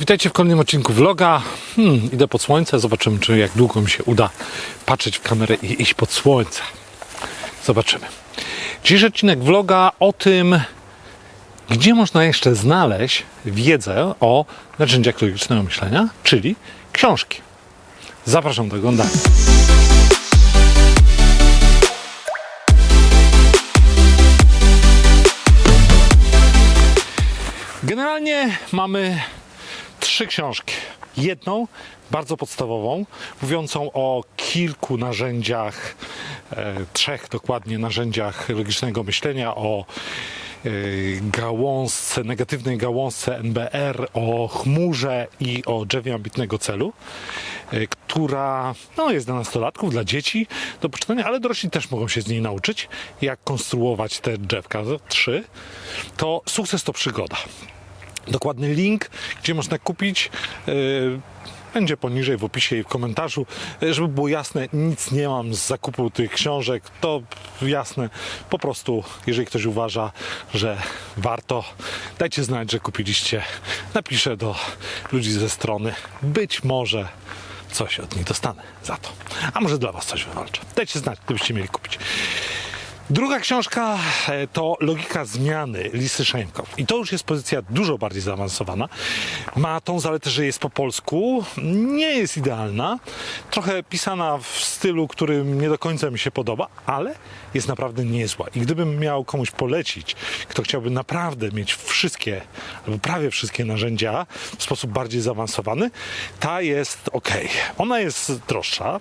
Witajcie w kolejnym odcinku vloga. Hmm, idę pod słońce, zobaczymy, czy jak długo mi się uda patrzeć w kamerę i iść pod słońce. Zobaczymy. Dzisiejszy odcinek vloga o tym, gdzie można jeszcze znaleźć wiedzę o narzędziach logicznego myślenia, czyli książki. Zapraszam do oglądania. Generalnie mamy trzy książki. Jedną bardzo podstawową, mówiącą o kilku narzędziach, e, trzech dokładnie narzędziach logicznego myślenia, o e, gałązce, negatywnej gałązce NBR, o chmurze i o drzewie ambitnego celu, e, która no, jest dla nastolatków, dla dzieci do poczytania, ale dorośli też mogą się z niej nauczyć, jak konstruować te drzewka. Trzy. To sukces to przygoda. Dokładny link, gdzie można kupić. Yy, będzie poniżej w opisie i w komentarzu. Yy, Żeby było jasne, nic nie mam z zakupu tych książek. To jasne. Po prostu, jeżeli ktoś uważa, że warto, dajcie znać, że kupiliście. Napiszę do ludzi ze strony. Być może coś od nich dostanę za to. A może dla Was coś wywalczę. Dajcie znać, gdybyście mieli kupić. Druga książka e, to Logika zmiany Lisy Szejmkow. I to już jest pozycja dużo bardziej zaawansowana. Ma tą zaletę, że jest po polsku. Nie jest idealna. Trochę pisana w stylu, który nie do końca mi się podoba, ale jest naprawdę niezła. I gdybym miał komuś polecić, kto chciałby naprawdę mieć wszystkie, albo prawie wszystkie narzędzia w sposób bardziej zaawansowany, ta jest ok. Ona jest droższa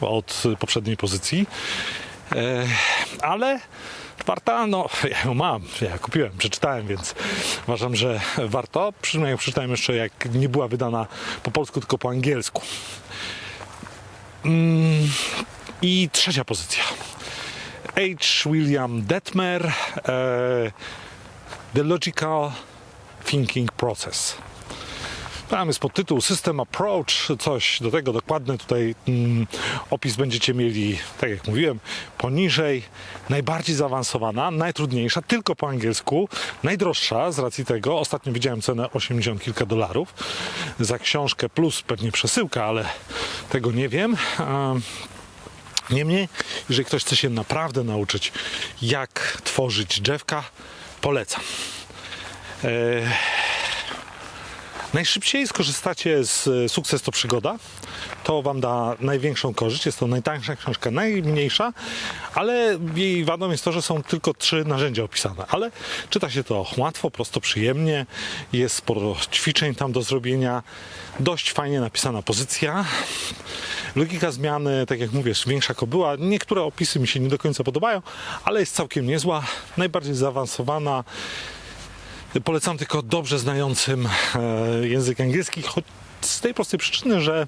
od poprzedniej pozycji. E, ale warta, no ja ją mam, ja kupiłem, przeczytałem, więc uważam, że warto. Przynajmniej przeczytałem jeszcze, jak nie była wydana po polsku, tylko po angielsku. Mm, I trzecia pozycja. H. William Detmer, e, The Logical Thinking Process. Tam jest podtytuł System Approach, coś do tego dokładny. Tutaj mm, opis będziecie mieli, tak jak mówiłem, poniżej. Najbardziej zaawansowana, najtrudniejsza, tylko po angielsku, najdroższa z racji tego. Ostatnio widziałem cenę 80 kilka dolarów za książkę, plus pewnie przesyłka, ale tego nie wiem. Niemniej, jeżeli ktoś chce się naprawdę nauczyć, jak tworzyć drzewka, polecam. Najszybciej skorzystacie z e, Sukces to przygoda. To Wam da największą korzyść. Jest to najtańsza książka, najmniejsza, ale jej wadą jest to, że są tylko trzy narzędzia opisane. Ale czyta się to łatwo, prosto, przyjemnie. Jest sporo ćwiczeń tam do zrobienia. Dość fajnie napisana pozycja. Logika zmiany, tak jak mówię, jest większa kobyła. Niektóre opisy mi się nie do końca podobają, ale jest całkiem niezła. Najbardziej zaawansowana. Polecam tylko dobrze znającym e, język angielski, choć z tej prostej przyczyny, że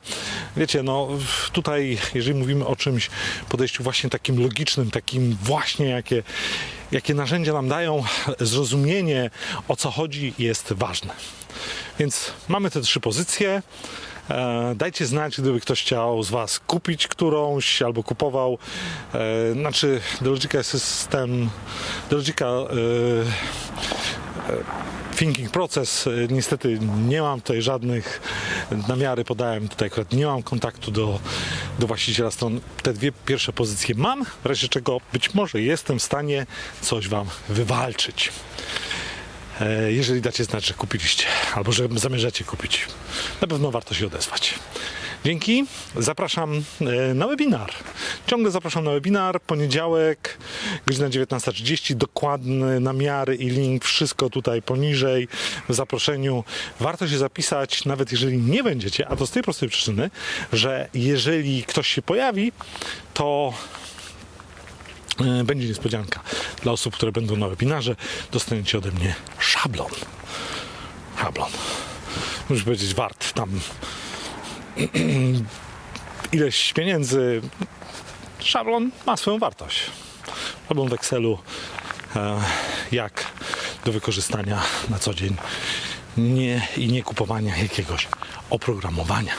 wiecie, no tutaj, jeżeli mówimy o czymś podejściu właśnie takim logicznym, takim właśnie jakie, jakie narzędzia nam dają, zrozumienie o co chodzi jest ważne. Więc mamy te trzy pozycje. E, Dajcie znać, gdyby ktoś chciał z Was kupić którąś albo kupował. E, Znaczy, The Logica System, The Logica e, thinking proces. E, Niestety nie mam tutaj żadnych namiary, podałem tutaj akurat nie mam kontaktu do, do właściciela stron. Te dwie pierwsze pozycje mam, w razie czego być może jestem w stanie coś Wam wywalczyć. E, Jeżeli dacie znać, że kupiliście albo że zamierzacie kupić, na pewno warto się odezwać. Dzięki. Zapraszam e, na webinar. Ciągle zapraszam na webinar. Poniedziałek, godzina 19.30. Dokładne namiary i link, wszystko tutaj poniżej w zaproszeniu. Warto się zapisać, nawet jeżeli nie będziecie, a to z tej prostej przyczyny, że jeżeli ktoś się pojawi, to e, będzie niespodzianka dla osób, które będą na webinarze. Dostaniecie ode mnie szablon. Szablon. Muszę powiedzieć, wart tam ileś pieniędzy. Szablon ma swoją wartość. Szablon w Excelu e, jak do wykorzystania na co dzień nie, i nie kupowania jakiegoś oprogramowania.